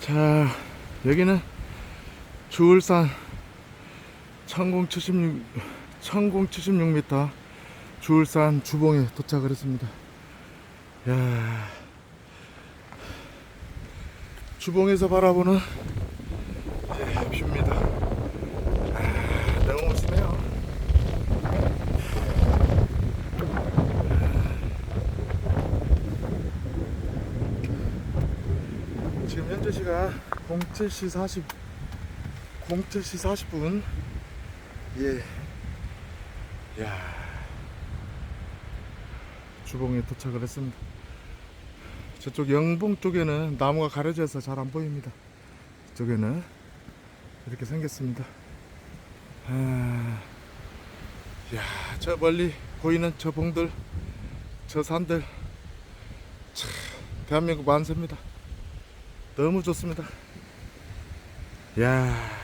자, 여기는 주울산 1076, 1076m 주울산 주봉에 도착을 했습니다. 야 주봉에서 바라보는 예, 뷰입니다. 아, 너무 멋지네요. 지금 현재 시간 07시 40 07시 40분 예. 야. 주봉에 도착을 했습니다. 저쪽 영봉 쪽에는 나무가 가려져서 잘 안 보입니다. 이쪽에는 이렇게 생겼습니다. 아, 야, 저 멀리 보이는 저 봉들, 저 산들, 참, 대한민국 만세입니다. 너무 좋습니다. 야,